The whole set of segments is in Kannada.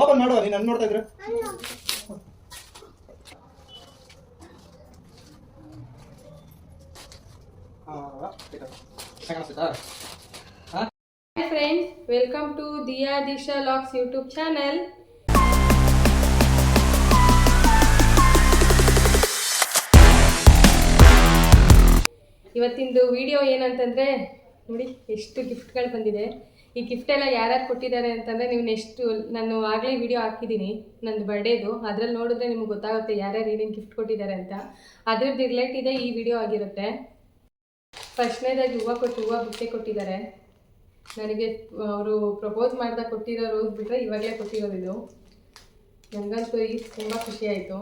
ಓಪನ್ ಮಾಡುವ ನೀನು ನನ್ನ ನೋಡ್ತಾ ಇದ್ರೆ. Friends welcome to Diya Disha vlogs YouTube channel ಇವತ್ತಿಂದು video ಏನಂತಂದರೆ, ನೋಡಿ, ಎಷ್ಟು ಗಿಫ್ಟ್ಗಳು ಬಂದಿದೆ. ಈ ಗಿಫ್ಟ್ ಎಲ್ಲ ಯಾರ್ಯಾರು ಕೊಟ್ಟಿದ್ದಾರೆ ಅಂತಂದರೆ ನೀವು ನೆಕ್ಸ್ಟ್ ನಾನು ಆಗಲೇ ವಿಡಿಯೋ ಹಾಕಿದ್ದೀನಿ, ನಂದು ಬರ್ಡೇದು ಅದ್ರಲ್ಲಿ ನೋಡಿದ್ರೆ ನಿಮ್ಗೆ ಗೊತ್ತಾಗುತ್ತೆ ಯಾರ್ಯಾರು ಏನೇನು ಗಿಫ್ಟ್ ಕೊಟ್ಟಿದ್ದಾರೆ ಅಂತ. ಅದ್ರದ್ದು ರಿಲೇಟ್ ಇದೆ ಈ ವಿಡಿಯೋ ಆಗಿರುತ್ತೆ. ಫಸ್ಟ್ನೇದಾಗಿ ಹೂವು ಕೊಟ್ಟು, ಹೂವು ಬುಕ್ಕೆ ಕೊಟ್ಟಿದ್ದಾರೆ. ನನಗೆ, ಅವರು ಪ್ರಪೋಸ್ ಮಾಡಿದಾಗ ಕೊಟ್ಟಿರೋ ರೋಸ್ ಬಿಟ್ಟರೆ ಇವಾಗಲೇ ಕೊಟ್ಟಿರೋದು ನನಗಂತೂ ಈ ತುಂಬ ಖುಷಿಯಾಯಿತು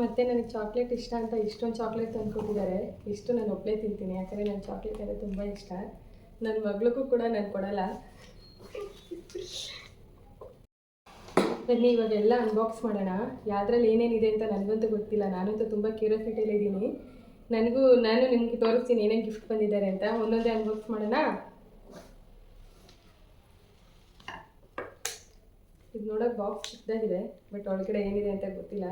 ಮತ್ತು ನನಗೆ ಚಾಕ್ಲೇಟ್ ಇಷ್ಟ ಅಂತ ಇಷ್ಟೊಂದು ಚಾಕ್ಲೇಟ್ ತಂದು ಕೊಟ್ಟಿದ್ದಾರೆ ಇಷ್ಟು ನಾನು ಒಬ್ಬಳೇ ತಿಂತೀನಿ. ಯಾಕಂದರೆ ನನ್ನ ಚಾಕ್ಲೇಟ್ ಅಂದರೆ ತುಂಬ ಇಷ್ಟ. ನನ್ನ ಮಗಳಿಗೂ ಕೂಡ ನಾನು ಕೊಡಲ್ಲ. ಬನ್ನಿ ಇವಾಗೆಲ್ಲ ಅನ್ಬಾಕ್ಸ್ ಮಾಡೋಣ. ಯಾವ್ದ್ರಲ್ಲಿ ಏನೇನಿದೆ ಅಂತ ನನಗಂತೂ ಗೊತ್ತಿಲ್ಲ. ನಾನಂತೂ ತುಂಬ ಕ್ಯೂರಿಯಾಸಿಟಿಯಲ್ಲಿ ಇದ್ದೀನಿ. ನನಗೂ, ನಾನು ನಿಮಗೆ ತೋರಿಸ್ತೀನಿ ಏನೇನು ಗಿಫ್ಟ್ ಬಂದಿದ್ದಾರೆ ಅಂತ. ಒಂದೊಂದೇ ಅನ್ಬಾಕ್ಸ್ ಮಾಡೋಣ. ಇದು ನೋಡೋಕೆ ಬಾಕ್ಸ್ ಚಿಕ್ಕದಾಗಿದೆ ಬಟ್ ಒಳಗಡೆ ಏನಿದೆ ಅಂತ ಗೊತ್ತಿಲ್ಲ.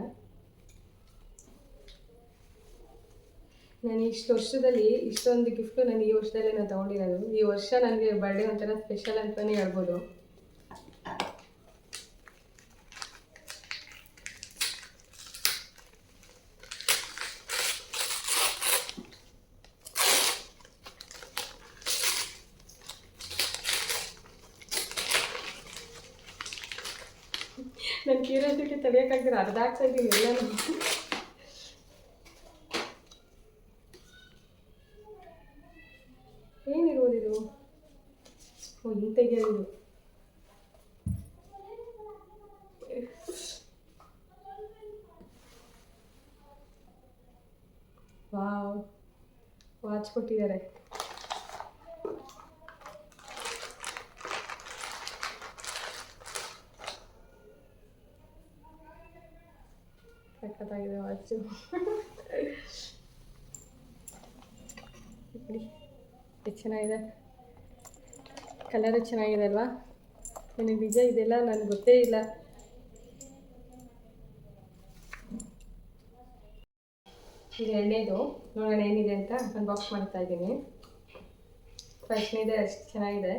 ನಾನು ಇಷ್ಟು ವರ್ಷದಲ್ಲಿ ಇಷ್ಟೊಂದು ಗಿಫ್ಟು ನಾನು ಈ ವರ್ಷದಲ್ಲೇ ನಾನು ತೊಗೊಂಡಿರೋದು. ಈ ವರ್ಷ ನನಗೆ ಬರ್ಡೇ ಒಂಥರ ಸ್ಪೆಷಲ್ ಅಂತಲೇ ಹೇಳ್ಬೋದು. ನನ್ನ ಕೀರೋದಕ್ಕೆ ತಡೆಯೋಕ್ಕಾಗ್ದಿರ ಅರ್ಧ ಆಗ್ತಾ ಇದ್ದೀನಿ ಎಲ್ಲನೂ ಏನಿರ್ಬೋದು ಇದು ಓ ಹಿಂಗೆ ತೆಗಿಯೋದು ವಾವ್ ವಾಚ್ ಕೊಟ್ಟಿದ್ದಾರೆ ಸಖತ್ತಾಗಿದೆ ವಾಚು. ನೋಡಿ ಚೆನ್ನಾಗಿದೆ. ಕಲರು ಚೆನ್ನಾಗಿದೆ ಅಲ್ವಾ? ನನಗೆ ನಿಜ ಇದೆಲ್ಲ ನನಗೆ ಗೊತ್ತೇ ಇಲ್ಲ. ಇದು ಎಣ್ಣೆದು ನೋಡೋಣ ಏನಿದೆ ಅಂತ ಅನ್ಬಾಕ್ಸ್ ಮಾಡ್ತಾ ಇದ್ದೀನಿ. ಫಸ್ಟ್ನೇದೆ ಅಷ್ಟು ಚೆನ್ನಾಗಿದೆ.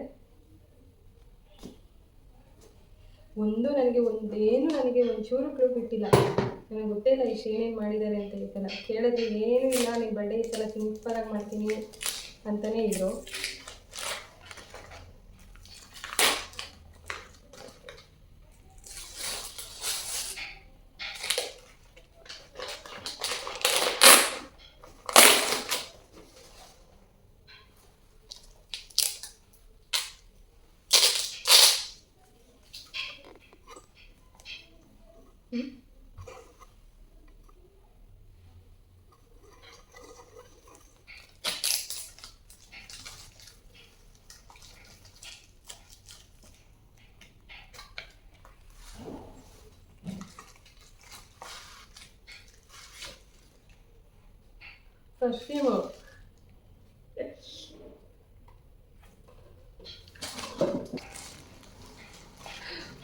ಒಂದು ನನಗೆ ಒಂದೇನು ನನಗೆ ಒಂಚೂರು ಕ್ಲೂ ಬಿಟ್ಟಿಲ್ಲ ನನಗೆ ಗೊತ್ತೇ ಇಲ್ಲ ಇಷ್ಟು ಏನೇನು ಮಾಡಿದ್ದಾರೆ ಅಂತ ಈ ಕೇಳಿದ್ರೆ ಏನೂ ಇಲ್ಲ ನಿಮ್ಮ ಬರ್ಡೇ ಈ ಸಲ ಸಿಂಪಲಾಗಿ ಮಾಡ್ತೀನಿ ಅಂತಲೇ ಇದ್ರು. ಪರ್ಫ್ಯೂಮು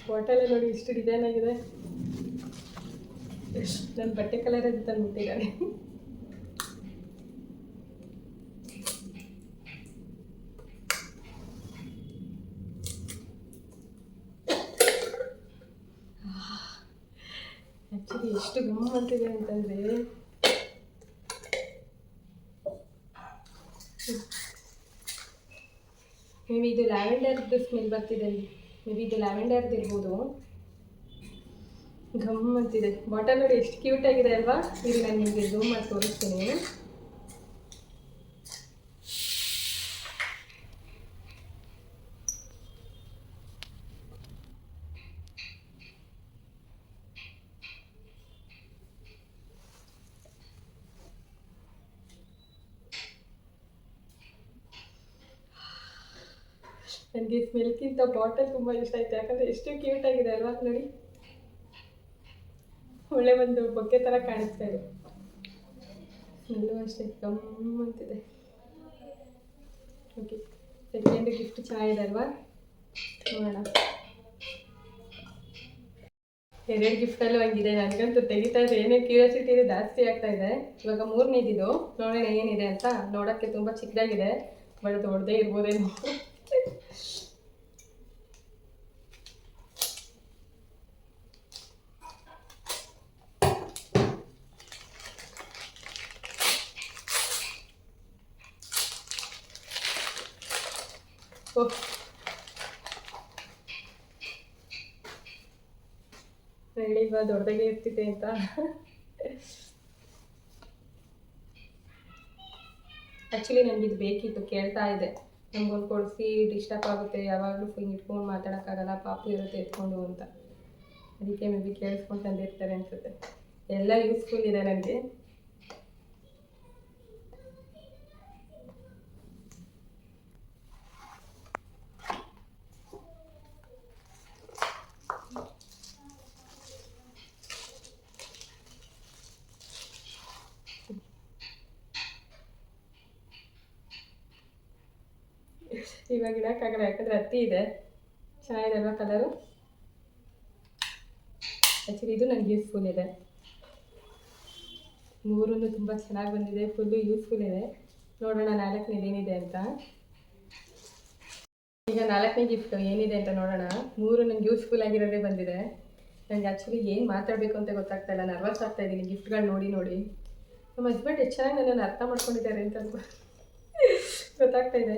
ಬಾಟಲೇ ನೋಡಿ ಇಷ್ಟು ಡಿಸೈನ್ ಆಗಿದೆ. ನನ್ನ ಬಟ್ಟೆ ಕಲರ್ ಅದು ತಂದುಬಿಟ್ಟಿದ್ದಾರೆ ಆ್ಯಕ್ಚುಲಿ ಎಷ್ಟು ಗಮ್ ಅಂತಿದೆ ಅಂತಂದರೆ ಮೇ ಬಿ ಇದು ಲ್ಯಾವೆಂಡರ್ದು ಸ್ಮೆಲ್ ಬರ್ತಿದೆ ಮೇ ಬಿ ಇದು ಲ್ಯಾವೆಂಡರ್ದು ಇರ್ಬೋದು. ಘಮ್ ಅಂತಿದೆ. ಬಾಟಲ್ ನೋಡಿ ಎಷ್ಟು ಕ್ಯೂಟ್ ಆಗಿದೆ ಅಲ್ವಾ? ಇಲ್ಲಿ ನಾನು ನಿಮಗೆ ಝೂಮ್ ಮಾಡಿ ತೋರಿಸ್ತೀನಿ. ಸ್ಮೆಲ್ಗಿಂತ ಬಾಟಲ್ ತುಂಬ ಇಷ್ಟ ಆಯ್ತು. ಯಾಕಂದರೆ ಎಷ್ಟು ಕ್ಯೂಟ್ ಆಗಿದೆ ಅಲ್ವಾ ನೋಡಿ. ಒಳ್ಳೆ ಒಂದು ಬೊಕ್ಕೆ ಥರ ಕಾಣಿಸ್ತಾ ಇದೆ. ಎಲ್ಲೂ ಅಷ್ಟೇ, ಗಮ್ ಅಂತಿದೆ. ಓಕೆ ಸೆಕೆಂಡ್ ಗಿಫ್ಟ್ ಚೆನ್ನಾಗಿದೆ ಅಲ್ವಾ? ನೋಡೋಣ. ಎರಡು ಗಿಫ್ಟಲ್ಲೂ ಹಂಗಿದೆ. ನನಗಂತೂ ತೆಗಿತಾ ಇದ್ರೆ ಏನೇ ಕ್ಯೂರಿಯಾಸಿಟಿ ಇದೆ ಜಾಸ್ತಿ ಆಗ್ತಾ ಇದೆ. ಇವಾಗ ಮೂರನೇದಿದು. ನೋಡೋಣ ಏನಿದೆ ಅಂತ. ನೋಡೋಕ್ಕೆ ತುಂಬ ಚಿಕ್ಕದಾಗಿದೆ. ಬಟ್ ದೊಡ್ಡದೇ ಇರ್ಬೋದೇನೋ. ಹೇಳಿ ಇವಾಗ ದೊಡ್ಡದಾಗೆ ಇರ್ತಿದೆ ಅಂತ. ಆ್ಯಕ್ಚುಲಿ ನನಗೆ ಇದು ಬೇಕಿತ್ತು, ಕೇಳ್ತಾ ಇದೆ ನಮ್ಗೊಂದು ಕೊಡಿಸಿ ಡಿಸ್ಟರ್ಬ್ ಆಗುತ್ತೆ, ಯಾವಾಗಲೂ ಫೋನ್ ಇಟ್ಕೊಂಡು ಮಾತಾಡೋಕ್ಕಾಗಲ್ಲ, ಪಾಪು ಇರುತ್ತೆ, ಎತ್ಕೊಂಡು ಅಂತ. ಅದಕ್ಕೆ ಮೇ ಬಿ ಕೇಳಿಸ್ಕೊಂಡು ತಂದಿರ್ತಾರೆ ಅನ್ಸುತ್ತೆ. ಎಲ್ಲ ಯೂಸ್ಫುಲ್ ಇದೆ ನನಗೆ ಇವಾಗ ಇಡೋಕ್ಕಾಗಲ್ಲ ಯಾಕಂದರೆ ಹತ್ತಿ ಇದೆ. ಚೆನ್ನಾಗಿದೆ ಅಲ್ವಾ ಕಲರು ಆ್ಯಕ್ಚುಲಿ ಇದು ನನಗೆ ಯೂಸ್ಫುಲ್ ಇದೆ. ಮೂರೂ ತುಂಬ ಚೆನ್ನಾಗಿ ಬಂದಿದೆ. ಫುಲ್ಲು ಯೂಸ್ಫುಲ್ ಇದೆ. ನೋಡೋಣ ನಾಲ್ಕನೇದು ಏನಿದೆ ಅಂತ. ಈಗ ನಾಲ್ಕನೇ ಗಿಫ್ಟ್ ಏನಿದೆ ಅಂತ ನೋಡೋಣ. ಮೂರು ನನಗೆ ಯೂಸ್ಫುಲ್ ಆಗಿರೋದೇ ಬಂದಿದೆ. ನನಗೆ ಆ್ಯಕ್ಚುಲಿ ಏನು ಮಾತಾಡಬೇಕು ಅಂತ ಗೊತ್ತಾಗ್ತಾ ಇಲ್ಲ. ನರ್ವಸ್ ಆಗ್ತಾ ಇದ್ದೀನಿ ಗಿಫ್ಟ್ಗಳು ನೋಡಿ ನೋಡಿ. ನಮ್ಮ ಹಸ್ಬೆಂಡ್ ಎಷ್ಟು ನನ್ನನ್ನು ಅರ್ಥ ಮಾಡ್ಕೊಂಡಿದ್ದಾರೆ ಅಂತ ಗೊತ್ತಾಗ್ತಾ ಇದೆ.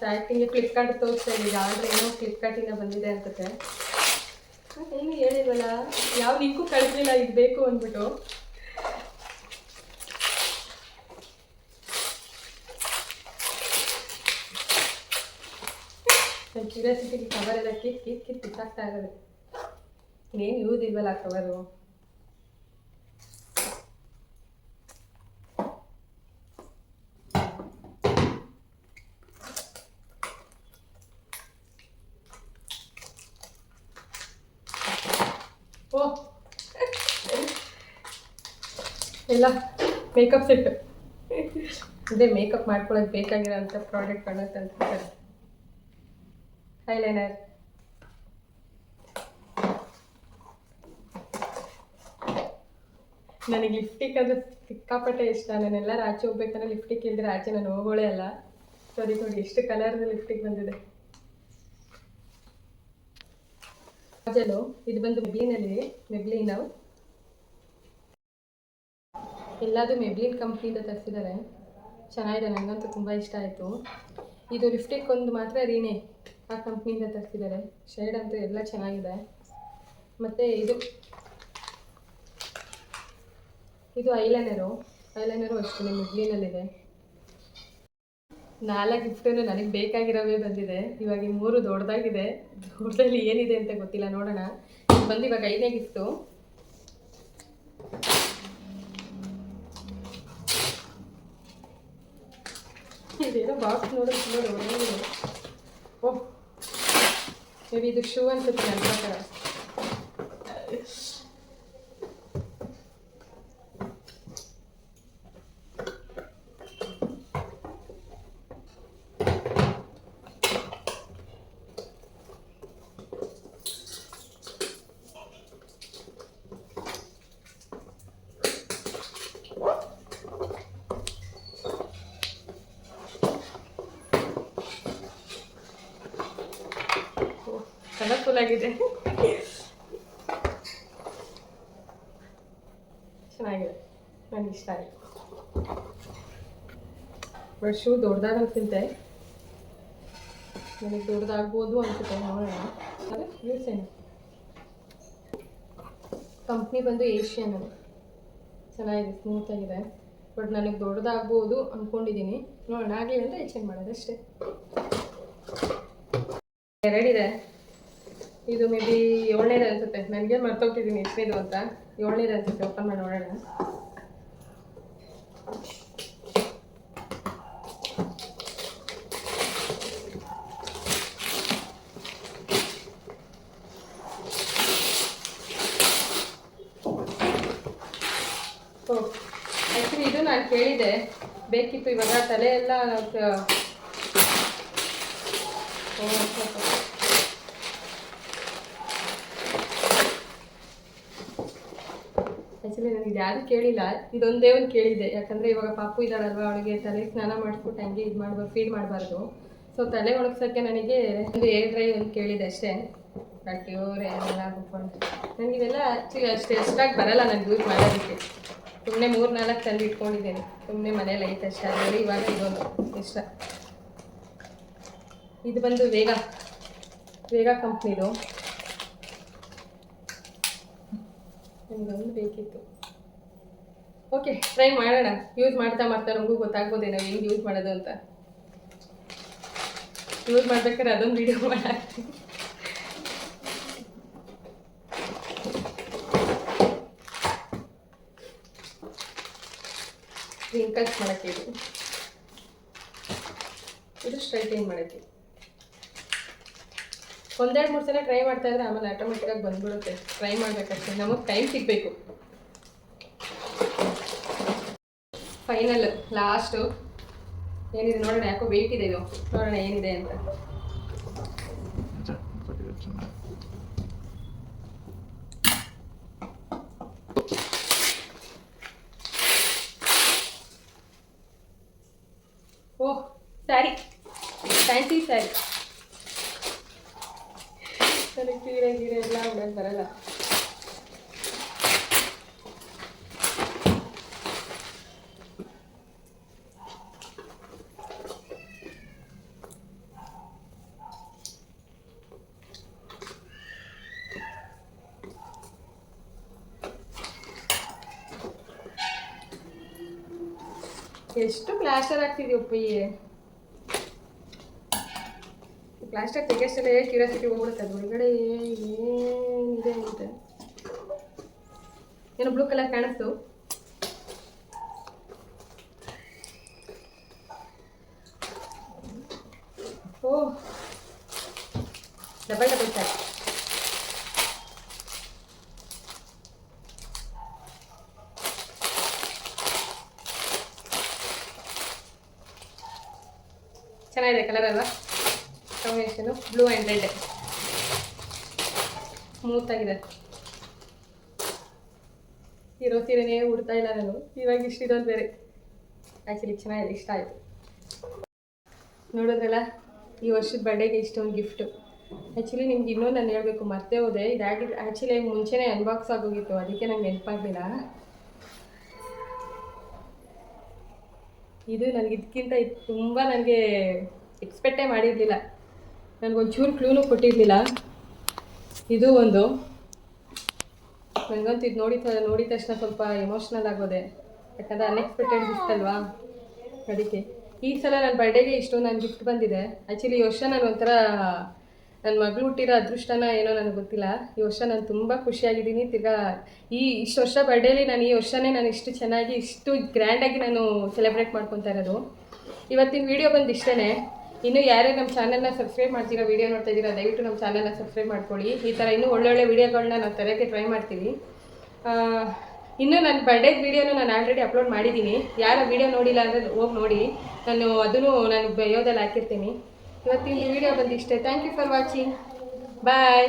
ಸ್ಟಾರ್ಟಿಂಗ್ ಫ್ಲಿಪ್ಕಾರ್ಟ್ ತೋರಿಸ್ತಾ ಇದ್ದೀವಿ. ಆರ್ಡ್ರ್ ಏನೋ ಫ್ಲಿಪ್ಕಾರ್ಟಿಂದ ಬಂದಿದೆ ಅನ್ಸುತ್ತೆ. ಏನು ಹೇಳಿಲ್ವಲ್ಲ ಯಾವ ಲಿಂಕು ಕಳಿಸ್ಲಿಲ್ಲ ಇದು ಬೇಕು ಅಂದ್ಬಿಟ್ಟು. ನನ್ನ ಕ್ಯೂರಿಯಾಸಿಟಿಗೆ ಕವರ್ ಎಲ್ಲ ಕಿತ್ ಕಿತ್ ಕಿತ್ ಬಿಸಾಕ್ತಾ ಇರೋದು. ಏನು ಯೂಸ್ ಇಲ್ವಲ್ಲ ಕವರು ಓ. ಎಲ್ಲ ಮೇಕಪ್ ಸೆಟ್ ಅದೇ ಮೇಕಪ್ ಬೇಕಾಗಿರೋಂಥ ಪ್ರಾಡಕ್ಟ್ ಕಾಣುತ್ತೆ ಅಂತ ಐಲೈನರ್ ನನಗೆ ಲಿಫ್ಟಿಕ್ ಅಂದರೆ ಸಿಕ್ಕಾಪಟ್ಟೆ ಇಷ್ಟ. ನಾನೆಲ್ಲ ಆಚೆ ಹೋಗ್ಬೇಕಂದ್ರೆ ಲಿಫ್ಟಿಕ್ ಇಲ್ದಿರ ಆಚೆ ನಾನು ಹೋಗೋಳೇ ಅಲ್ಲ. ಸೊ ನೋಡಿ, ಎಷ್ಟು ಕಲರ್ದು ಲಿಫ್ಟಿಕ್ ಬಂದಿದೆ. ಕಾಜಲು ಇದು ಬಂದು ಮೆಬ್ಲಿನಲ್ಲಿ, ಮೆಬ್ಲಿನ್ ಎಲ್ಲದು ಮೆಬ್ಲಿನ್ ಕಂಪ್ನಿಯಿಂದ ತರಿಸಿದ್ದಾರೆ. ಚೆನ್ನಾಗಿದೆ ನನಗಂತೂ ತುಂಬ ಇಷ್ಟ ಆಯಿತು. ಇದು ಲಿಫ್ಟಿಕ್ ಒಂದು ಮಾತ್ರ ರೀನೆ ಆ ಕಂಪ್ನಿಯಿಂದ ತರಿಸಿದ್ದಾರೆ. ಶೇಡ್ ಅಂತೂ ಎಲ್ಲ ಚೆನ್ನಾಗಿದೆ. ಮತ್ತು ಇದು ಇದು ಐಲೈನರು ಐಲೈನರು ಅಷ್ಟೇ ಮೆಬ್ಲಿನಲ್ಲಿದೆ. ನಾಲ್ಕು ಗಿಫ್ಟನ್ನು ನನಗೆ ಬೇಕಾಗಿರೋವೇ ಬಂದಿದೆ. ಇವಾಗ ಈ ಮೂರು ದೊಡ್ಡದಾಗಿದೆ ದೊಡ್ಡದಲ್ಲಿ ಏನಿದೆ ಅಂತ ಗೊತ್ತಿಲ್ಲ, ನೋಡೋಣ. ಬಂದು ಇವಾಗ ಐದನೇ ಗಿಫ್ಟು ಇದೇನೋ ಬಾಕ್ಸ್ ನೋಡೋದು ತುಂಬ ದೊಡ್ಡದಾಗಿದೆ ಓಹ್ ಮೇಬಿ ಇದು ಶೂ ಅನ್ಸುತ್ತೆ ನನ್ನ ಪ್ರಕಾರ. ಕಲರ್ಫುಲ್ ಆಗಿದೆ. ಚೆನ್ನಾಗಿದೆ. ನನಗೆ ಇಷ್ಟ ಆಯಿತು ಬಟ್ ಶೂ ದೊಡ್ಡದಾಗ ಅನ್ಸುತ್ತೆ. ನನಗೆ ದೊಡ್ಡದಾಗ್ಬೋದು ಅನ್ಸುತ್ತೆ, ನೋಡೋಣ. ಅದೇ ಏನು ಕಂಪ್ನಿ ಬಂದು ಏಷ್ಯನ್ ಚೆನ್ನಾಗಿದೆ ಸ್ಮೂತಾಗಿದೆ ಬಟ್ ನನಗೆ ದೊಡ್ಡದಾಗ್ಬೋದು ಅಂದ್ಕೊಂಡಿದ್ದೀನಿ ನೋಡೋಣ, ಆಗಲಿ ಅಂದರೆ ಎಕ್ಸ್ಚೇಂಜ್ ಮಾಡೋದು ಅಷ್ಟೇ. ಎರಡಿದೆ ಇದು ಮೇ ಬಿ ಏಳನೇದು ಅನಿಸುತ್ತೆ. ನನಗೆ ಮರ್ತೋಗ್ತಿದ್ದೀನಿ ಎಷ್ಟನೇದು ಅಂತ. ಏಳನೇದು ಅನಿಸುತ್ತೆ. ಓಪನ್ ಮಾಡಿ ನೋಡೋಣ. ಆ್ಯಕ್ಚುಲಿ ಇದು ನಾನು ಕೇಳಿದೆ ಬೇಕಿತ್ತು ಇವಾಗ ತಲೆ ಎಲ್ಲ ಆ್ಯಕ್ಚುಲಿ ನನಗೆ ಯಾರು ಕೇಳಿಲ್ಲ. ಇದೊಂದೇ ಒಂದು ಕೇಳಿದೆ. ಯಾಕಂದರೆ ಇವಾಗ ಪಾಪು ಇದ್ದಾಳಲ್ವ? ಅವಳಿಗೆ ತಲೆ ಸ್ನಾನ ಮಾಡಿಸ್ಬಿಟ್ಟು ಹಂಗೆ ಇದು ಮಾಡ್ಬಾರ್ದು ಫೀಡ್ ಮಾಡಬಾರ್ದು. ಸೊ ತಲೆ ಒಣಗ್ಸೋಕ್ಕೆ ನನಗೆ ಒಂದು ಏರ್ ಡ್ರೈ ಒಂದು ಕೇಳಿದೆ ಅಷ್ಟೇ. ಬಟ್ ಇವ್ರೆ ಎಲ್ಲ ನನಗೆ ಇವೆಲ್ಲ ಆ್ಯಕ್ಚುಲಿ ಅಷ್ಟು ಎಷ್ಟಾಗಿ ಬರಲ್ಲ ನನಗೆ ಯೂಸ್ ಮಾಡೋದಕ್ಕೆ. ಸುಮ್ಮನೆ ಮೂರು ನಾಲ್ಕು ತಂದು ಇಟ್ಕೊಂಡಿದ್ದೇನೆ. ಸುಮ್ಮನೆ ಮನೇಲಿ ಐತೆ ಅಷ್ಟೇ. ಅದರಲ್ಲಿ ಇವಾಗ ಇದೊಂದು ಇಷ್ಟ. ಇದು ಬಂದು ವೇಗ. ವೇಗ ಕಂಪ್ನಿದು ನನಗೊಂದು ಬೇಕಿತ್ತು. ಓಕೆ ಟ್ರೈ ಮಾಡೋಣ. ಯೂಸ್ ಮಾಡ್ತಾ ಮಾಡ್ತಾ ನಮಗೂ ಗೊತ್ತಾಗ್ಬೋದೇ ನಾವು ಹೆಂಗೆ ಯೂಸ್ ಮಾಡೋದು ಅಂತ. ಯೂಸ್ ಮಾಡ್ಬೇಕಾದ್ರೆ ಅದೊಂದು ವಿಡಿಯೋ ಮಾಡಾಕ್ತೀನಿ ರಿಂಕಲ್ಸ್ ಮಾಡೋಕ್ಕೆ ಇದು. ಇದು ಸ್ಟ್ರೈಟೈನ್ ಮಾಡೋಕ್ಕೆ. ಒಂದೆರಡು ಮೂರು ಸಲ ಟ್ರೈ ಮಾಡ್ತಾ ಇದ್ರೆ ಆಮೇಲೆ ಆಟೋಮೆಟಿಕಾಗಿ ಬಂದ್ಬಿಡುತ್ತೆ. ಟ್ರೈ ಮಾಡ್ಬೇಕಷ್ಟೇ. ನಮಗೆ ಟೈಮ್ ಸಿಗಬೇಕು. ಫೈನಲ್ ಲಾಸ್ಟು ಏನಿದೆ ನೋಡೋಣ, ಯಾಕೋ ವೆಯ್ಟ್ ಇದೆ ಇದು. ನೋಡೋಣ ಏನಿದೆ ಅಂತ ಓಹ್ ಸ್ಯಾರಿ ಫ್ಯಾನ್ಸಿ ಸ್ಯಾರಿ ನನಗೆ ಸೀರೆ ಗೀರೆ ಎಲ್ಲ ಉಡೋಕೆ ಬರಲ್ಲ ಎಷ್ಟು ಪ್ಲಾಸ್ಟರ್ ಆಗ್ತಿದೆ ಈ ಪ್ಲಾಸ್ಟರ್ ತೆಗೆಷ್ಟೇ ಕ್ಯೂರಿಯಾಸಿಟಿ ಹೋಗ್ಬಿಡುತ್ತೆ ಅದು. ಒಳಗಡೆ ಏನಿದೆ ಅಂತ. ಏನು ಬ್ಲೂ ಕಲರ್ ಕಾಣಿಸ್ತು? ಓ. ಡಬಲ್ ಡಬಲ್ ಸ್ಯಾರಿ ಚೆನ್ನಾಗಿದೆ ಕಲರ್ ಅಲ್ವಾ ಕಾಂಬಿನೇಷನು ಬ್ಲೂ ಆ್ಯಂಡ್ ರೆಡ್ ಸ್ಮೂತಾಗಿದೆ ಇರೋ ಸೀರೆನೇ ಉಡ್ತಾ ಇಲ್ಲ ನಾನು. ಇವಾಗ ಇಷ್ಟಿರೋದು ಬೇರೆ. ಆ್ಯಕ್ಚುಲಿ ಚೆನ್ನಾಗಿದೆ, ಇಷ್ಟ ಆಯಿತು. ನೋಡೋದ್ರಲ್ಲ, ಈ ವರ್ಷದ ಬರ್ಡೇಗೆ ಇಷ್ಟೊಂದು ಗಿಫ್ಟು ಆ್ಯಕ್ಚುಲಿ ನಿಮ್ಗೆ ಇನ್ನೂ ನಾನು ಹೇಳಬೇಕು, ಮರ್ತೇ ಹೋದೆ. ಇದಾಗಿದ್ದು ಆ್ಯಕ್ಚುಲಿ ಮುಂಚೆನೇ ಅನ್ಬಾಕ್ಸ್ ಆಗೋಗಿತ್ತು. ಅದಕ್ಕೆ ನಂಗೆ ನೆನಪಾಗಲಿಲ್ಲ. ಇದು ನನಗೆ ಇದಕ್ಕಿಂತ ಇದು ತುಂಬ ನನಗೆ ಎಕ್ಸ್ಪೆಕ್ಟೇ ಮಾಡಿರಲಿಲ್ಲ. ನನಗೊಂಚೂರು ಕ್ಲೂನು ಕೊಟ್ಟಿರಲಿಲ್ಲ. ಇದು ಒಂದು. ನನಗಂತೂ ಇದು ನೋಡಿ ತ- ನೋಡಿದ ತಕ್ಷಣ ಸ್ವಲ್ಪ ಎಮೋಷ್ನಲ್ ಆಗೋದೆ. ಯಾಕಂದರೆ ಅನ್ಎಕ್ಸ್ಪೆಕ್ಟೆಡ್ ಗಿಫ್ಟ್ ಅಲ್ವಾ? ಅದಕ್ಕೆ. ಈ ಸಲ ನನ್ನ ಬರ್ಡೇಗೆ ಇಷ್ಟು ನನ್ನ ಗಿಫ್ಟ್ ಬಂದಿದೆ. ಆ್ಯಕ್ಚುಲಿ ಈ ವರ್ಷ ನಾನು ಒಂಥರ ನನ್ನ ಮಗಳು ಹುಟ್ಟಿರೋ ಅದೃಷ್ಟನ ಏನೋ ನನಗೆ ಗೊತ್ತಿಲ್ಲ. ಈ ವರ್ಷ ನಾನು ತುಂಬ ಖುಷಿಯಾಗಿದ್ದೀನಿ. ತಿರ್ಗಾ ಈ ಇಷ್ಟು ವರ್ಷ ಬರ್ಡೇಲಿ ನಾನು ಈ ವರ್ಷನೇ ನಾನು ಇಷ್ಟು ಚೆನ್ನಾಗಿ, ಇಷ್ಟು ಗ್ರ್ಯಾಂಡಾಗಿ ನಾನು ಸೆಲೆಬ್ರೇಟ್ ಮಾಡ್ಕೊತಾ ಇರೋದು. ಇವತ್ತಿನ ವಿಡಿಯೋ ಬಂದು ಇಷ್ಟೇ ಇನ್ನು ಯಾರೇ ನಮ್ಮ ಚಾನಲ್ನ ಸಬ್ಸ್ಕ್ರೈಬ್ ಮಾಡ್ತೀರಾ ವಿಡಿಯೋ ನೋಡ್ತಾ ಇದ್ದೀರಾ, ದಯವಿಟ್ಟು ನಮ್ಮ ಚಾನಲ್ನ ಸಬ್ಸ್ಕ್ರೈಬ್ ಮಾಡ್ಕೊಳ್ಳಿ. ಈ ಥರ ಇನ್ನೂ ಒಳ್ಳೊಳ್ಳೆ ವಿಡಿಯೋಗಳನ್ನ ನಾವು ತರೋಕ್ಕೆ ಟ್ರೈ ಮಾಡ್ತೀವಿ ಇನ್ನು ನನ್ನ ಬರ್ಡೇದ ವೀಡಿಯೋನು ನಾನು ಆಲ್ರೆಡಿ ಅಪ್ಲೋಡ್ ಮಾಡಿದ್ದೀನಿ. ಯಾರ ವೀಡಿಯೋ ನೋಡಿಲ್ಲ ಅಂದರೆ ಹೋಗಿ ನೋಡಿ. ನಾನು ಅದನ್ನು ನಾನು ಬಯೋದಲ್ಲಿ ಹಾಕಿರ್ತೀನಿ. ಇವತ್ತಿನ video ಬಂದಿಷ್ಟೇ. Thank you for watching bye